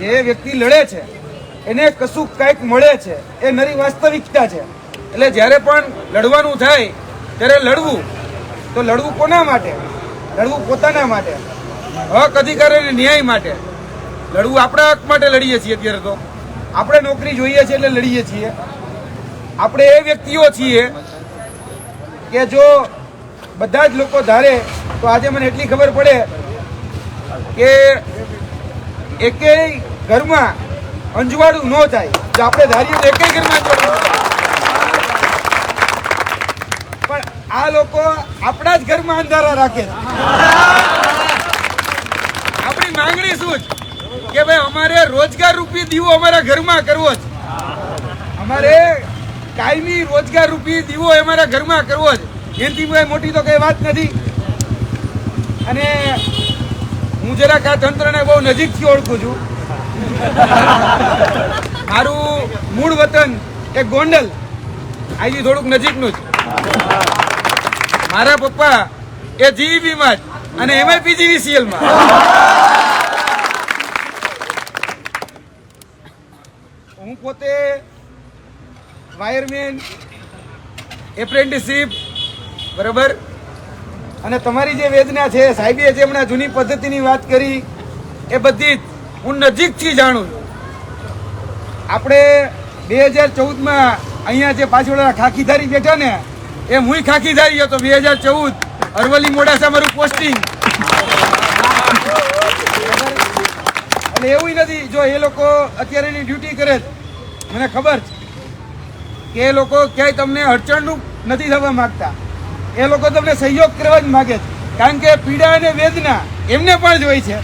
જે વ્યક્તિ લડે છે, એને કશું કંઈક મળે છે, એ નરી વાસ્તવિકતા છે. એટલે જ્યારે પણ લડવાનું થાય, ત્યારે લડવું. તો લડવું કોના માટે? લડવું પોતાના માટે. હક અધિકાર અને ન્યાય માટે. લડવું આપણા હક માટે લડીએ છીએ અત્યારે તો. આપણે નોકરી જોઈએ છીએ એટલે લડીએ છીએ. આપણે એ વ્યક્તિઓ છીએ કે જો બધા જ લોકો ધારે, તો આજે મને એટલી ખબર પડે કે એકેય ઘરમાં અંજવાળું ન થાય. જો આપણે ધારીએ એકેય ઘરમાં પણ આ લોકો આપણા જ ઘરમાં અંધારા રાખે આપણી માંગણી શું છે? કે ભાઈ અમારે રોજગાર રૂપી દીવો અમારા ઘરમાં કરવો છે. અમારે કાયમી રોજગાર રૂપી દીવો અમારા ઘરમાં કરવો છે. એનાથી મોટી તો કઈ વાત નથી. અને હું જરાક આ તંત્રને બહુ નજીકથી ઓળખું છું. મારું મૂળ વતન એ ગોંડલ. અહીંથી થોડુંક નજીકનું જ. મારા પપ્પા એ જીઈબીમાં જ અને એમાં પીજીવીસીએલમાં હું પોતે વાયરમેન, એપ્રેન્ટિસશીપ, બરાબર? અને તમારી જે વેદના છે, સાહેબે જે હમણાં જૂની પદ્ધતિની વાત કરી, એ બધી હું નજીકથી જાણું છું. આપણે બે હજાર ચૌદમાં અહીંયા જે પાછળ ખાખીધારી બેઠા ને, એ હું ખાખીધારી હતો, બે હજાર ચૌદ, અરવલ્લી મોડાસા મારું પોસ્ટિંગ. એટલે એવું નથી, જો એ લોકો અત્યારે એની ડ્યુટી કરે મને ખબર છે કે એ લોકો ક્યાંય તમને અડચણનું નથી થવા માંગતા. એ લોકો તમને સહયોગ કરવા જ માગે છે. કારણ કે પીડા અને વેદના એમને પણ જ હોય છે.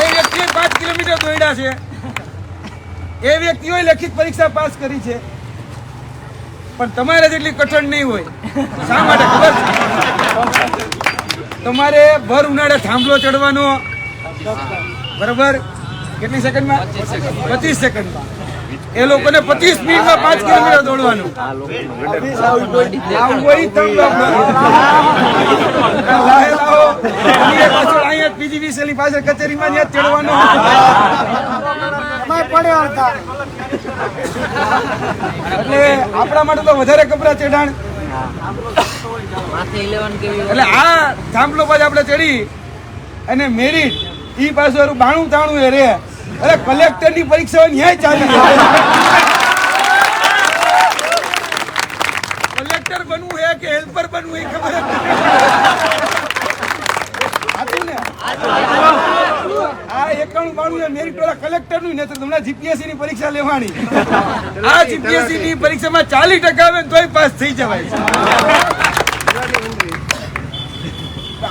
એ વ્યક્તિએ પાંચ કિલોમીટર દોડ્યા છે. એ વ્યક્તિઓએ લેખિત પરીક્ષા પાસ કરી છે. પણ તમારે જેટલી કઠણ નહીં હોય. શા માટે ખબર તમારે ભર ઉનાળે થાંભલો ચડવાનો. બરાબર? કેટલી સેકન્ડમાં? પચીસ સેકન્ડમાં. એ લોકોને પચીસ મિનિટમાં પાંચ કિલોમીટર દોડવાનું. અને એ પાછળ કચેરીમાં એટલે આપણા માટે તો વધારે કપડા ચઢાણ. એટલે આ થાંભલો પાછળ આપણે ચડી અને મેરિટ ઈ પાછું બાણું તાણું એ રે અરે કલેક્ટરની પરીક્ષા ન્યાય ચાલી કલેક્ટર બનવું હે કે હેલ્પર બનવું એ ખબર વાળા કલેક્ટરનું નથી તમને જીપીએસસી ની પરીક્ષા લેવાની. આ જીપીએસસી ની પરીક્ષામાં ચાલીસ ટકા આવે તોય પાસ થઈ જવાય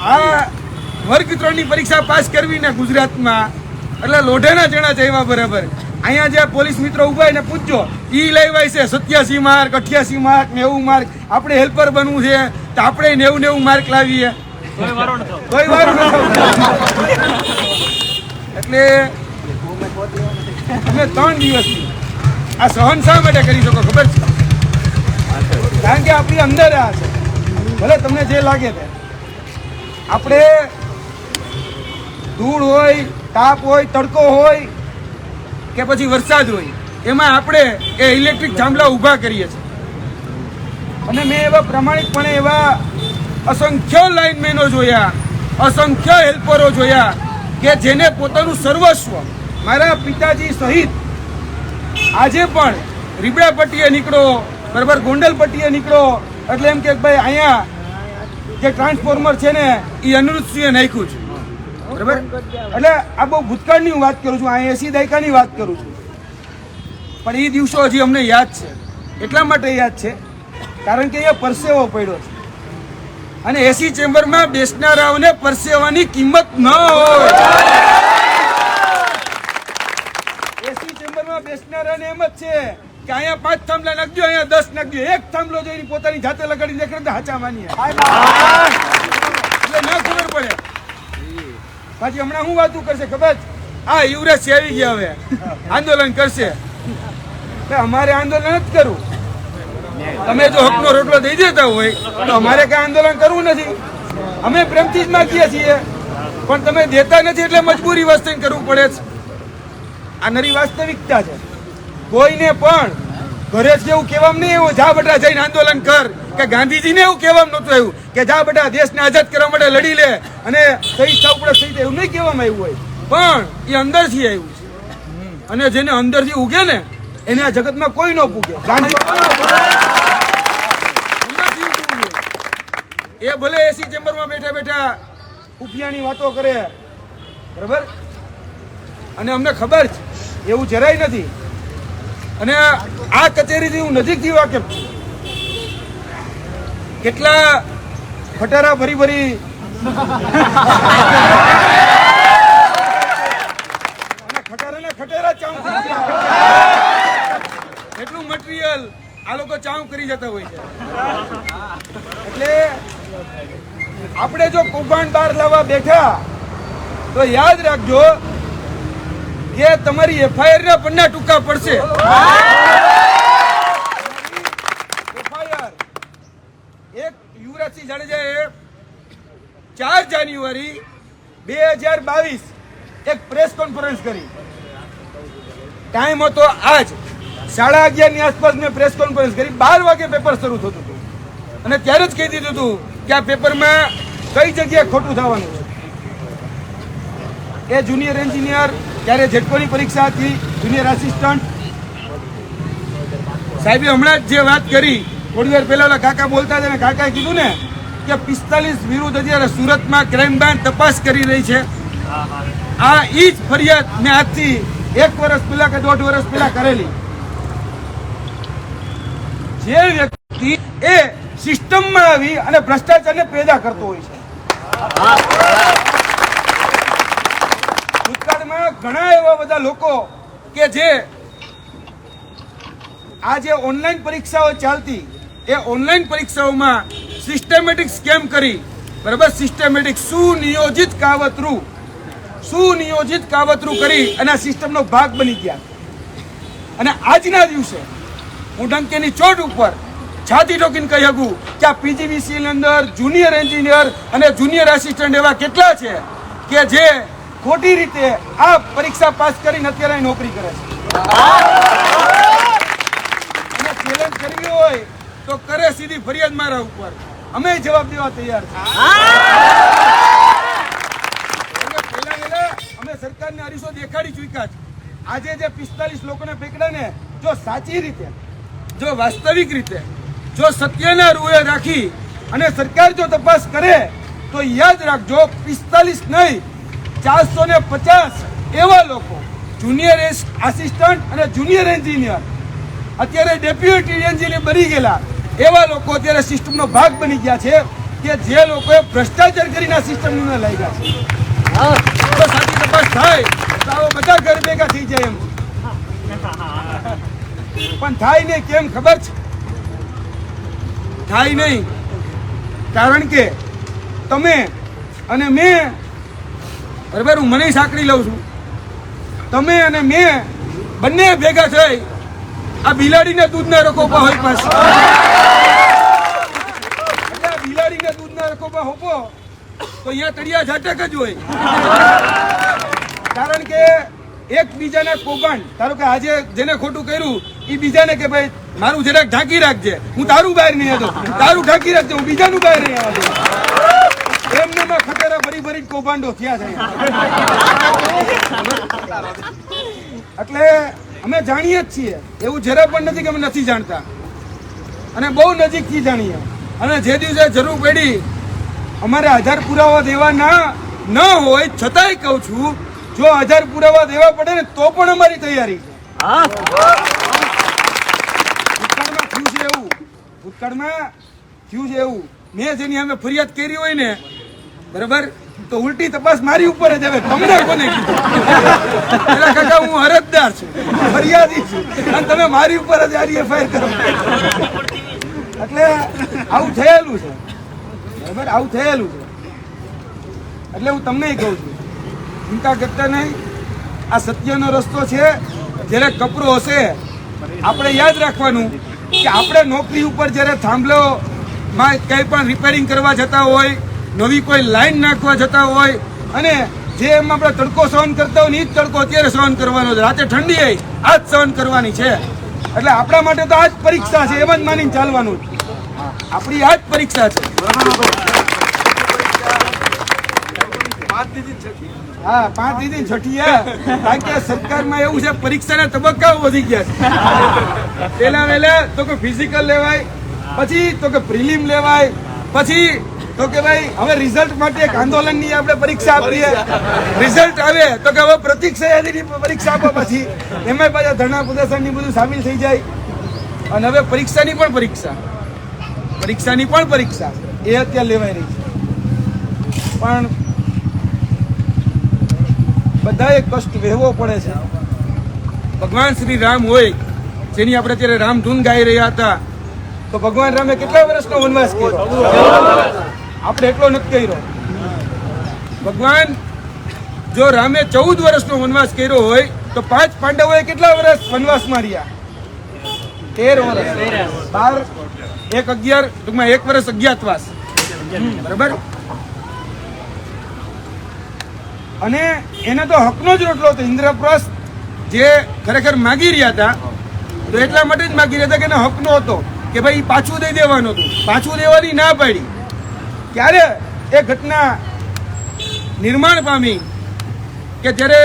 આ વર્ગ ત્રણ પરીક્ષા પાસ કરવી ને ગુજરાતમાં એટલે લોઢેના ચણા ચાવ્યા બરાબર. અહીંયા જે પોલીસ મિત્રો ઊભા એને પૂછજો ઈ લેવાય છે સત્યાસી માર્ક અઠ્યાસી માર્ક નેવું માર્ક. આપણે હેલ્પર બનવું છે તો આપણે નેવું નેવું માર્ક લાવીએ. કોઈ વારો એટલે અમે ત્રણ દિવસથી આ સહન શા માટે કરી શકો ખબર છે? કારણ કે આપણી અંદર આ છે. ભલે તમને જે લાગે તે. આપણે ધૂળ હોય તાપ હોય, તડકો હોય કે પછી વરસાદ હોય, એમાં આપણે એ ઇલેક્ટ્રિક થાંભલા ઊભા કરીએ છીએ. અને મેં એવા પ્રમાણિકપણે એવા અસંખ્ય લાઇનમેનો જોયા, અસંખ્ય હેલ્પરો જોયા કે જેને પોતાનું સર્વસ્વ મારા પિતાજી સહિત આજે પણ રીબડા પટ્ટીએ નીકળો, બરાબર ગોંડલ પટ્ટીએ નીકળો, એટલે એમ કે ભાઈ, અહીંયા જે ટ્રાન્સફોર્મર છે ને, એ અનિરુદ્ધસિંહે નાખ્યું છે. બરાબર? એટલે આ બહુ ભૂતકાળની વાત કરું છું આ એસી દાયકાની વાત કરું છું. પણ એ દિવસો હજી અમને યાદ છે. એટલા માટે યાદ છે કારણ કે એ પરસેવો પડ્યો છે. અને એસી ચેમ્બરમાં બેસનારાઓને પરસેવાની કિંમત ન હોય. એસી ચેમ્બરમાં બેસનારાને એમ જ છે કે અહીંયા પાંચ થાંભલા નાખજો અહીંયા દસ નાખજો. એક થાંભલો જોઈને પોતાની જાતે લગાડી દેખાડે હાચા માનીએ. એટલે ન ખબર પડે. પાછી હમણાં હું વાતું કરશે ખબર? આ યુવરાજ આવી ગયા હવે. આંદોલન કરશે. અમારે આંદોલન જ કરવું. તમે જો હકનો રોટલો દઈ દેતા હોય, તો અમારે કઈ આંદોલન કરવું નથી. અમે પ્રેમથી જ માગીએ છીએ. પણ તમે દેતા નથી એટલે મજબૂરી વસ્તુ કરવું પડે છે. આ નરી વાસ્તવિકતા છે. કોઈને પણ ઘરે જ એવું કહેવામાં નહીં એવું જા બટા જઈને આંદોલન કર. કે ગાંધીજીને એવું કહેવામાં નહોતું આવ્યું કે જા બેટા, દેશને આઝાદ કરવા માટે લડી લે અને શહીદ થવું પડે, શહીદ એવું નહીં કહેવામાં આવ્યું હોય. પણ એ અંદરથી આવ્યું છે. અને જેને અંદરથી ઉગે ને, એને આ જગતમાં કોઈ ન પૂગે. એ ભલે એસી ચેમ્બરમાં બેઠા બેઠા ઉપિયાની વાતો કરે, બરાબર? અને અમને ખબર છે, એવું જરાય નથી. અને આ કચેરીથી હું નજીકથી વાકેફ છું. કેટલા ખટારા ભરી ભરી અને ખટારાના ચાઉ. એટલું મટીરિયલ આ લોકો ચાઉ કરી જતા હોય છે એટલે આપણે જો કૌભાંડ બહાર લાવવા બેઠા, તો યાદ રાખજો કે તમારી એફઆઈઆર ના પન્ના ટૂંકા પડશે એફઆઈઆર એક યુવરાજસિંહ જાડેજાએ ચાર જાન્યુઆરી બે હજાર બાવીસ એક પ્રેસ કોન્ફરન્સ કરી. ટાઈમ હતો આજ. સાડા અગિયારની આસપાસ મેં પ્રેસ કોન્ફરન્સ કરી. બાર વાગે પેપર શરૂ થતું હતું. અને ત્યારે જ કહી દીધું હતું કે આ પેપરમાં કઈ જગ્યાએ ખોટું થવાનું છે. એ જુનિયર એન્જિનિયર ત્યારે જેટકોની પરીક્ષા હતી જુનિયર આસિસ્ટન્ટ સાહેબે હમણાં જ જે વાત કરી, થોડી વાર પહેલા કાકા બોલતા હતા ને કાકાએ કીધું ને કે પિસ્તાલીસ વિરુદ્ધ અત્યારે સુરતમાં ક્રાઇમ બ્રાન્ચ તપાસ કરી રહી છે. આ ઈ જ ફરિયાદ મેં આજથી એક વર્ષ પહેલા કે દોઢ વર્ષ પહેલા કરેલી. જે વ્યક્તિ એ સિસ્ટમમાં આવી અને ભ્રષ્ટાચારને પેદા કરતો હોય છે. ભૂતકાળમાં ઘણા એવા બધા લોકો કે જે આ જે ઓનલાઈન પરીક્ષાઓ ચાલતી, એ ઓનલાઈન પરીક્ષાઓમાં સિસ્ટમેટિક સ્કેમ કરી. બરાબર? સિસ્ટમેટિક સુનિયોજિત કાવતરું. સુનિયોજિત કાવતરું કરી અને આ સિસ્ટમનો ભાગ બની ગયા. અને આજના દિવસે હું ડંકેની ચોટ ઉપર છાતી ટોકીને કહી શકું કે આ પીજીવીસી ની અંદર જુનિયર એન્જિનિયર અને જુનિયર આસિસ્ટન્ટ એવા કેટલા છે કે જે ખોટી રીતે આ પરીક્ષા પાસ કરીને અત્યારે નોકરી કરે છે. ચેલેન્જ કરવી હોય તો કરે સીધી ફરિયાદ મારા ઉપર. અમે જવાબ દેવા તૈયાર છીએ અમે સરકારને અરીસો દેખાડી ચૂક્યા છે. આજે જે પિસ્તાલીસ લોકોને પકડ્યા ને જો સાચી રીતે જો વાસ્તવિક રીતે જો સત્યના રૂએ રાખી અને સરકાર જો તપાસ કરે તો યાદ રાખજો પિસ્તાલીસ નહીં ચારસો ને પચાસ એવા લોકો જુનિયર આસિસ્ટન્ટ અને જુનિયર એન્જિનિયર. અત્યારે ડેપ્યુટી એન્જિનિયર બની ગયેલા. એવા લોકો અત્યારે સિસ્ટમનો ભાગ બની ગયા છે કે જે લોકોએ ભ્રષ્ટાચાર કરીને આ સિસ્ટમને લાગ્યા છે. તો સાચી તપાસ થાય તો આવો બધા ઘર ભેગા થઈ જાય એમ. પણ થાય નહીં કેમ ખબર છે? થાય નહીં. કારણ કે તમે અને મેં બરાબર હું મને સાંકળી લઉં છું. તમે અને મેં બંને ભેગા થઈ આ બિલાડીને દૂધના રકોપા હોય પાસે એટલે આ બિલાડીને દૂધના રકોપા હોપો, તો અહીંયા તળિયા ઝાટક જ હોય. કારણ કે એકબીજાના કૌભાંડ, ધારો કે આજે જેને ખોટું કર્યું એ બીજાને કે ભાઈ, મારું જરાક ઢાંકી રાખજે, હું તારું બહાર નહીં આવતો, તારું ઢાંકી રાખજે, હું બીજાનું બહાર નહીં આવતો. એમને ખતરા ભરી ભરી કૌભાંડો થયા છે. એટલે અમે જાણીએ જ છીએ. એવું જરા પણ નથી કે અમે નથી જાણતા. અને બહુ નજીકથી જાણીએ. અને જે દિવસે જરૂર પડી અમારે આધાર પુરાવા દેવાના ન હોય છતાંય કહું છું જો આધાર પુરાવા દેવા પડે ને તો પણ અમારી તૈયારી ભૂતકાળમાં થયું છે એવું. ભૂતકાળમાં થયું છે એવું. મેં જેની અમે ફરિયાદ કરી હોય ને બરાબર? તો ઉલટી તપાસ મારી ઉપર જ આવે તમને કોને કીધું? કાકા, હું અરજદાર છું. ફરિયાદી છું. અને તમે મારી ઉપર જ આરી એફઆઈઆર કરો. એટલે આવું થયેલું છે. બરાબર? આવું થયેલું છે. એટલે હું તમને કહું છું ચિંતા કરતા નહીં. આ સત્યનો રસ્તો છે. જ્યારે કપરો હશે, આપણે યાદ રાખવાનું કે આપણે નોકરી ઉપર જ્યારે થાંભલો માં કંઈ પણ રિપેરિંગ કરવા જતા હોય નવી કોઈ લાઈન નાખવા જતા હોય અને જે એમ આપણે તડકો સહન કરતા હોય ને એ જ તડકો અત્યારે સહન કરવાનો છે. રાતે ઠંડી આવી આ જ સહન કરવાની છે. એટલે આપણા માટે તો આ જ પરીક્ષા છે એમ જ માનીને ચાલવાનું આપણી આ જ પરીક્ષા છે. હા પાંચ ને છઠ્ઠી કારણ કે સરકારમાં એવું છે પરીક્ષાના તબક્કાઓ વધી ગયા છે. વહેલા તો કે ફિઝિકલ લેવાય પછી તો કે પ્રિલિમ લેવાય પછી તો કે ભાઈ, હવે રિઝલ્ટ માટે એક આંદોલનની આપણે પરીક્ષા આપીએ. રિઝલ્ટ આવે તો કે હવે પ્રતિક્ષા યાદીની પરીક્ષા આપો પછી. એમાં પાછા ધરણા પ્રદર્શનની બધું સામેલ થઈ જાય. અને હવે પરીક્ષાની પણ પરીક્ષા. પરીક્ષાની પણ પરીક્ષા. એ અત્યારે લેવાઈ રહી છે. પણ બધાએ કષ્ટ વહેવો પડે છે. ભગવાન શ્રી રામ હોય, જેની આપણે અત્યારે રામધૂન ગાઈ રહ્યા હતા, તો ભગવાન રામે કેટલા વર્ષનો વનવાસ કર્યો? આપણે એટલો નથી કર્યો. ભગવાન, જો રામે ચૌદ વર્ષનો વનવાસ કર્યો હોય, તો પાંચ પાંડવોએ કેટલા વર્ષ વનવાસમાં રહ્યા તેર વર્ષ. બાર, એક અગિયાર, ટૂંકમાં એક વર્ષ અજ્ઞાતવાસ. બરાબર? અને એને તો હકનો જ રોટલો હતો, ઇન્દ્રપ્રસ્થ જે ખરેખર માગી રહ્યા હતા, તો એટલા માટે જ માગી રહ્યા હતા કે એને હકનો હતો, કે ભાઈ પાછું દઈ દેવાનું હતું. પાછું દેવાની ના પાડી. ત્યારે એ ઘટના નિર્માણ પામી કે જ્યારે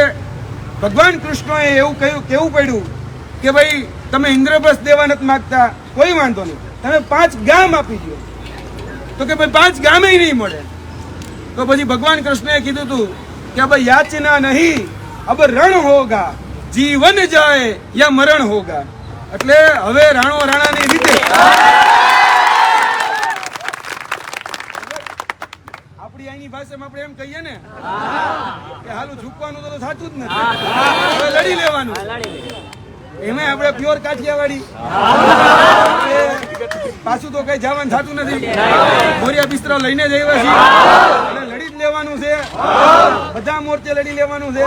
ભગવાન કૃષ્ણએ એવું કહ્યું કેવું પડ્યું કે ભાઈ, તમે ઇન્દ્રપ્રસ્થ દેવા નથી માગતા કોઈ વાંધો નહીં. તમે પાંચ ગામ આપી દો તો કે ભાઈ, પાંચ ગામે નહીં મળે. તો પછી ભગવાન કૃષ્ણએ કીધું હતું કે ભાઈ, યાચના નહીં. અબ રણ હોગા. જીવન જાય યા મરણ હોગા. એટલે હવે રાણો રાણાની રીતે અહીંની ભાષામાં આપણે એમ કહીએ ને કે હાલું ઝૂકવાનું તો સાચું જ નથી. લડી લેવાનું. એમાં આપણે પ્યોર કાઠિયાવાડી. પાછું તો કઈ જવાનું થતું નથી. મોરિયા બિસ્તરો લઈને જ આવ્યા છીએ. લડી જ લેવાનું છે. બધા મોરચે લડી લેવાનું છે.